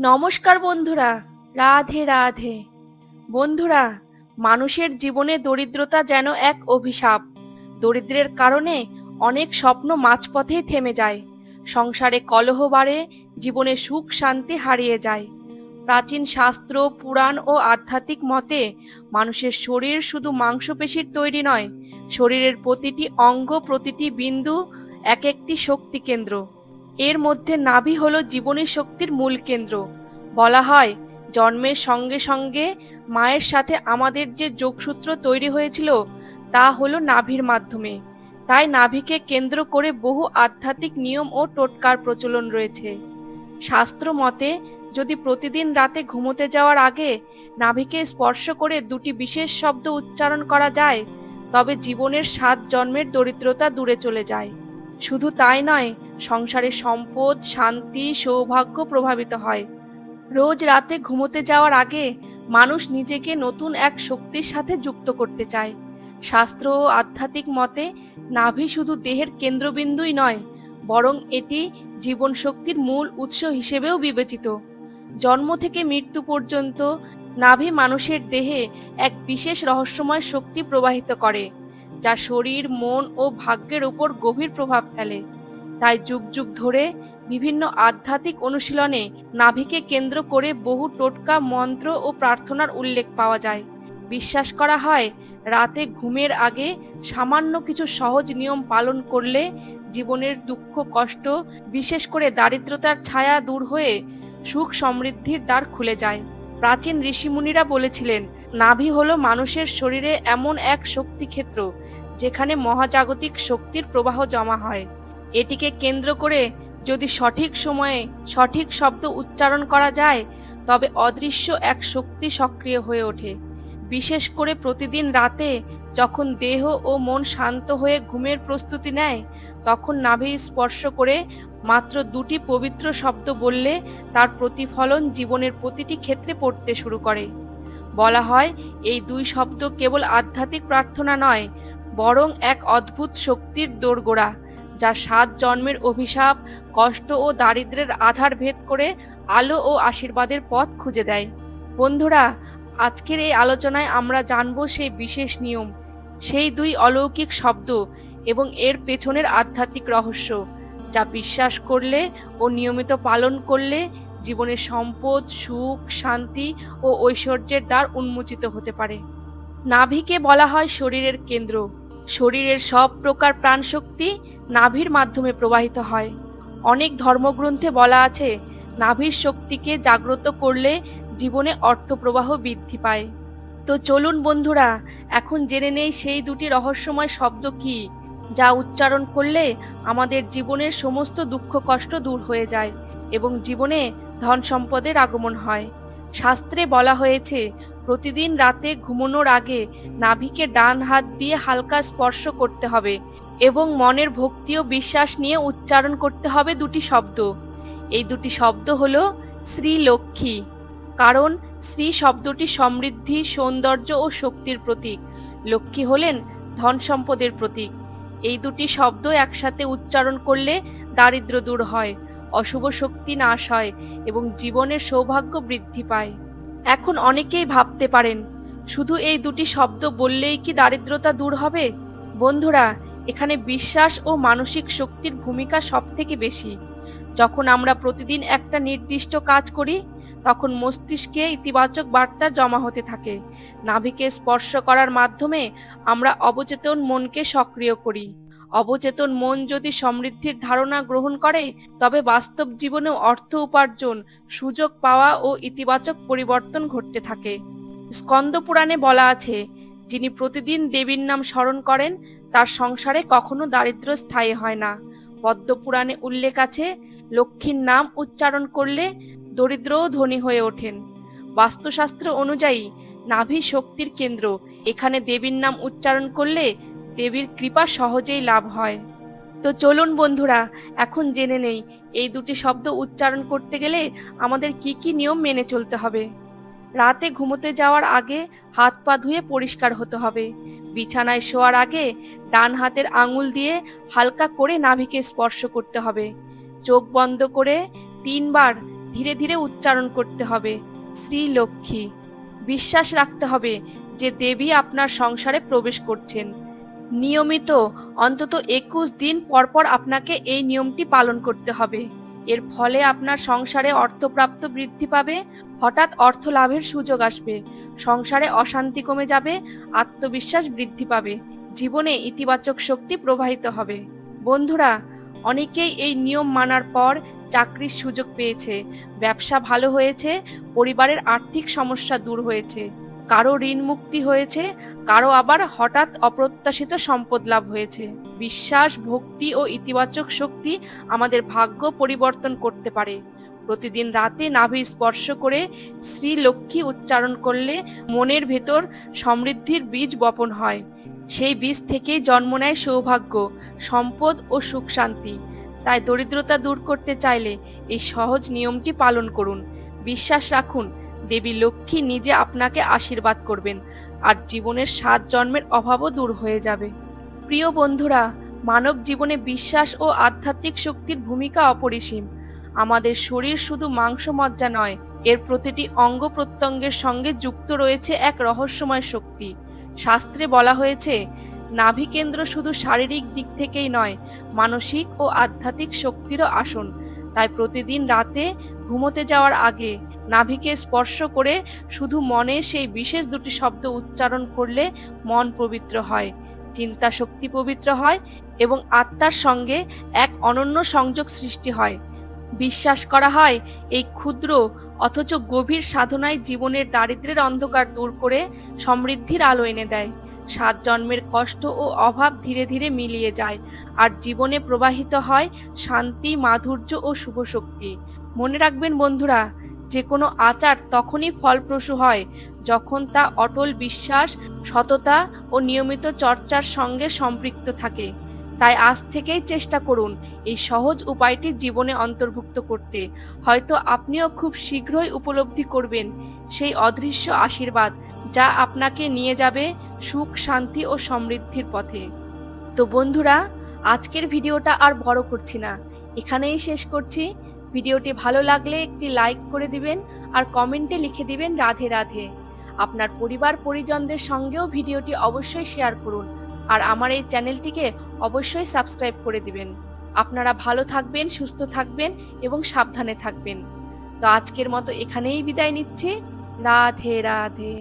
নমস্কার বন্ধুরা, রাধে রাধে। বন্ধুরা, মানুষের জীবনে দরিদ্রতা যেন এক অভিশাপ। দরিদ্রের কারণে অনেক স্বপ্ন মাঝপথেই থেমে যায়। সংসারে কলহ বাড়ে, জীবনে সুখ শান্তি হারিয়ে যায়। প্রাচীন শাস্ত্র, পুরাণ ও আধ্যাত্মিক মতে, মানুষের শরীর শুধু মাংসপেশির তৈরি নয়, শরীরের প্রতিটি অঙ্গ, প্রতিটি বিন্দু এক একটি শক্তি কেন্দ্র। এর মধ্যে নাভি হলো জীবনী শক্তির মূল কেন্দ্র। বলা হয়, জন্মের সঙ্গে সঙ্গে মায়ের সাথে আমাদের যে যোগসূত্র তৈরি হয়েছিল, তা হলো নাভির মাধ্যমে। তাই নাভিকে কেন্দ্র করে বহু আধ্যাত্মিক নিয়ম ও টোটকার প্রচলন রয়েছে। শাস্ত্র মতে, যদি প্রতিদিন রাতে ঘুমোতে যাওয়ার আগে নাভিকে স্পর্শ করে দুটি বিশেষ শব্দ উচ্চারণ করা যায়, তবে জীবনের সাত জন্মের দরিদ্রতা দূরে চলে যায়। শুধু তাই নয়, সংসারে সম্পদ, শান্তি, সৌভাগ্য প্রভাবিত হয়। রোজ রাতে ঘুমোতে যাওয়ার আগে মানুষ নিজেকে নতুন এক শক্তির সাথে যুক্ত করতে চায়। শাস্ত্র ও আধ্যাত্মিক মতে, নাভি শুধু দেহের কেন্দ্রবিন্দুই নয়, বরং এটি জীবন শক্তির মূল উৎস হিসেবেও বিবেচিত। জন্ম থেকে মৃত্যু পর্যন্ত নাভি মানুষের দেহে এক বিশেষ রহস্যময় শক্তি প্রবাহিত করে। যা শরীর, মন ও ভাগ্যের উপর গভীর প্রভাব ফেলে। তাই যুগ যুগ ধরে বিভিন্ন আধ্যাত্মিক অনুশীলনে নাভিকে কেন্দ্র করে বহু টোটকা মন্ত্র ও প্রার্থনার উল্লেখ পাওয়া যায়। বিশ্বাস করা হয়, রাতে ঘুমের আগে সামান্য কিছু সহজ নিয়ম পালন করলে জীবনের দুঃখ, কষ্ট, বিশেষ করে দারিদ্রতার ছায়া দূর হয়ে সুখ সমৃদ্ধির দ্বার খুলে যায়। প্রাচীন ঋষিমুনিরা বলেছিলেন নাভি হলো মানুষের শরীরে এমন এক শক্তিক্ষেত্র যেখানে মহাজাগতিক শক্তির প্রবাহ জমা হয়। এটিকে কেন্দ্র করে যদি সঠিক সময়ে সঠিক শব্দ উচ্চারণ করা যায়, তবে অদৃশ্য এক শক্তি সক্রিয় হয়ে ওঠে। বিশেষ করে প্রতিদিন রাতে যখন দেহ ও মন শান্ত হয়ে ঘুমের প্রস্তুতি নেয়, তখন নাভি স্পর্শ করে মাত্র দুটি পবিত্র শব্দ বললে তার প্রতিফলন জীবনের প্রতিটি ক্ষেত্রে পড়তে শুরু করে। বলা হয়, এই দুই শব্দ কেবল আধ্যাত্মিক প্রার্থনা নয়, বরং এক অদ্ভুত শক্তির দোরগোড়া, যা সাত জন্মের অভিশাপ, কষ্ট ও দারিদ্রের আধার ভেদ করে আলো ও আশীর্বাদের পথ খুঁজে দেয়। বন্ধুরা, আজকের এই আলোচনায় আমরা জানব সেই বিশেষ নিয়ম, সেই দুই অলৌকিক শব্দ এবং এর পেছনের আধ্যাত্মিক রহস্য, যা বিশ্বাস করলে ও নিয়মিত পালন করলে জীবনে সম্পদ, সুখ, শান্তি ও ঐশ্বর্যের দ্বার উন্মোচিত হতে পারে। নাভিকে বলা হয় শরীরের কেন্দ্র। শরীরের সব প্রকার প্রাণশক্তি নাভির মাধ্যমে প্রবাহিত হয়। অনেক ধর্মগ্রন্থে বলা আছে, নাভির শক্তিকে জাগ্রত করলে জীবনে অর্থপ্রবাহ বৃদ্ধি পায়। তো চলুন বন্ধুরা, এখন জেনে নেই সেই দুটি রহস্যময় শব্দ কি, যা উচ্চারণ করলে আমাদের জীবনের সমস্ত দুঃখ কষ্ট দূর হয়ে যায় এবং জীবনে ধন সম্পদের আগমন হয়। শাস্ত্রে বলা হয়েছে, প্রতিদিন রাতে ঘুমানোর আগে নাভিকে ডান হাত দিয়ে হালকা স্পর্শ করতে হবে এবং মনের ভক্তি ও বিশ্বাস নিয়ে উচ্চারণ করতে হবে দুটি শব্দ। এই দুটি শব্দ হলো শ্রী লক্ষ্মী। কারণ শ্রী শব্দটি সমৃদ্ধি, সৌন্দর্য ও শক্তির প্রতীক। লক্ষ্মী হলেন ধন সম্পদের প্রতীক। এই দুটি শব্দ একসাথে উচ্চারণ করলে দারিদ্র দূর হয়। অশুভ শক্তি নাশ হয় এবং জীবনের সৌভাগ্য বৃদ্ধি পায়। এখন অনেকেই ভাবতে পারেন, শুধু এই দুটি শব্দ বললেই কি দারিদ্রতা দূর হবে? বন্ধুরা, এখানে বিশ্বাস ও মানসিক শক্তির ভূমিকা সব থেকে বেশি। যখন আমরা প্রতিদিন একটা নির্দিষ্ট কাজ করি, তখন মস্তিষ্কে ইতিবাচক বার্তা জমা হতে থাকে। নাভিকে স্পর্শ করার মাধ্যমে আমরা অবচেতন মনকে সক্রিয় করি। অবচেতন মন যদি সমৃদ্ধির ধারণা গ্রহণ করে, তবে বাস্তব জীবনেও অর্থ উপার্জন, সুযোগ পাওয়া ও ইতিবাচক পরিবর্তন ঘটতে থাকে। স্কন্দ পুরাণে বলা আছে, যিনি প্রতিদিন দেবীর নাম স্মরণ করেন, তার সংসারে কখনো দারিদ্র স্থায়ী হয় না। পদ্মপুরাণে উল্লেখ আছে, লক্ষ্মীর নাম উচ্চারণ করলে দরিদ্রও ধনী হয়ে ওঠেন। বাস্তুশাস্ত্র অনুযায়ী নাভি শক্তির কেন্দ্র। এখানে দেবীর নাম উচ্চারণ করলে দেবীর কৃপা সহজেই লাভ হয়। তো চলুন বন্ধুরা, এখন জেনে নেই, এই দুটি শব্দ উচ্চারণ করতে গেলে আমাদের কি কি নিয়ম মেনে চলতে হবে। রাতে ঘুমোতে যাওয়ার আগে হাত পা ধুয়ে পরিষ্কার হতে হবে। বিছানায় শোয়ার আগে ডান হাতের আঙুল দিয়ে হালকা করে নাভিকে স্পর্শ করতে হবে। চোখ বন্ধ করে তিনবার ধীরে ধীরে উচ্চারণ করতে হবে, শ্রী লক্ষ্মী। বিশ্বাস রাখতে হবে যে দেবী আপনার সংসারে প্রবেশ করছেন। নিয়মিত, অন্তত একুশ দিন পরপর আপনাকে এই নিয়মটি পালন করতে হবে। এর ফলে আপনার সংসারে অর্থপ্রাপ্ত বৃদ্ধি পাবে, হঠাৎ অর্থ লাভের সুযোগ আসবে, সংসারে অশান্তি কমে যাবে, আত্মবিশ্বাস বৃদ্ধি পাবে, জীবনে ইতিবাচক শক্তি প্রবাহিত হবে। বন্ধুরা, অনেকেই এই নিয়ম মানার পর চাকরির সুযোগ পেয়েছে, ব্যবসা ভালো হয়েছে, পরিবারের আর্থিক সমস্যা দূর হয়েছে। কারও ঋণ মুক্তি হয়েছে, কারও আবার হঠাৎ অপ্রত্যাশিত সম্পদ লাভ হয়েছে। বিশ্বাস, ভক্তি ও ইতিবাচক শক্তি আমাদের ভাগ্য পরিবর্তন করতে পারে। প্রতিদিন রাতে নাভি স্পর্শ করে শ্রী লক্ষ্মী উচ্চারণ করলে মনের ভেতর সমৃদ্ধির বীজ বপন হয়। সেই বীজ থেকেই জন্ম নেয় সৌভাগ্য, সম্পদ ও সুখ শান্তি। তাই দরিদ্রতা দূর করতে চাইলে এই সহজ নিয়মটি পালন করুন। বিশ্বাস রাখুন দেবী লক্ষ্মী নিজে আপনাকে আশীর্বাদ করবেন, আর জীবনের সাত জন্মের অভাবও দূর হয়ে যাবে। প্রিয় বন্ধুরা, মানব জীবনে বিশ্বাস ও আধ্যাত্মিক শক্তির ভূমিকা অপরিসীম। আমাদের শরীর শুধু মাংস মজ্জা নয়, এর প্রতিটি অঙ্গ প্রত্যঙ্গের সঙ্গে যুক্ত রয়েছে এক রহস্যময় শক্তি। শাস্ত্রে বলা হয়েছে নাভিকেন্দ্র শুধু শারীরিক দিক থেকেই নয়, মানসিক ও আধ্যাত্মিক শক্তিরও আসন। তাই প্রতিদিন রাতে ঘুমোতে যাওয়ার আগে নাভিকে স্পর্শ করে শুধু মনে সেই বিশেষ দুটি শব্দ উচ্চারণ করলে মন পবিত্র হয়, চিন্তা শক্তি পবিত্র হয় এবং আত্মার সঙ্গে এক অনন্য সংযোগ সৃষ্টি হয়। বিশ্বাস করা হয়, এই ক্ষুদ্র অথচ গভীর সাধনায় জীবনের দারিদ্রের অন্ধকার দূর করে সমৃদ্ধির আলো এনে দেয়। সাত জন্মের কষ্ট ও অভাব ধীরে ধীরে মিলিয়ে যায় আর জীবনে প্রবাহিত হয় শান্তি, মাধুর্য ও শুভ শক্তি। মনে রাখবেন বন্ধুরা যে কোনো আচার তখনই ফলপ্রসূ হয়, যখন তা অটল বিশ্বাস, সততা ও নিয়মিত চর্চার সঙ্গে সম্পৃক্ত থাকে। তাই আজ থেকেই চেষ্টা করুন এই সহজ উপায়টি জীবনে অন্তর্ভুক্ত করতে। হয়তো আপনিও খুব শীঘ্রই উপলব্ধি করবেন সেই অদৃশ্য আশীর্বাদ যা আপনাকে নিয়ে যাবে সুখ, শান্তি ও সমৃদ্ধির পথে। তো বন্ধুরা, আজকের ভিডিওটা আর বড় করছি না। এখানেই শেষ করছি। ভিডিওটি ভালো লাগলে একটি লাইক করে দিবেন আর কমেন্টে লিখে দিবেন রাধে রাধে। আপনার পরিবার পরিজনদের সঙ্গেও ভিডিওটি অবশ্যই শেয়ার করুন আর আমার এই চ্যানেলটিকে অবশ্যই সাবস্ক্রাইব করে দিবেন। আপনারা ভালো থাকবেন, সুস্থ থাকবেন এবং সাবধানে থাকবেন। তো আজকের মতো এখানেই বিদায় নিচ্ছি। রাধে রাধে।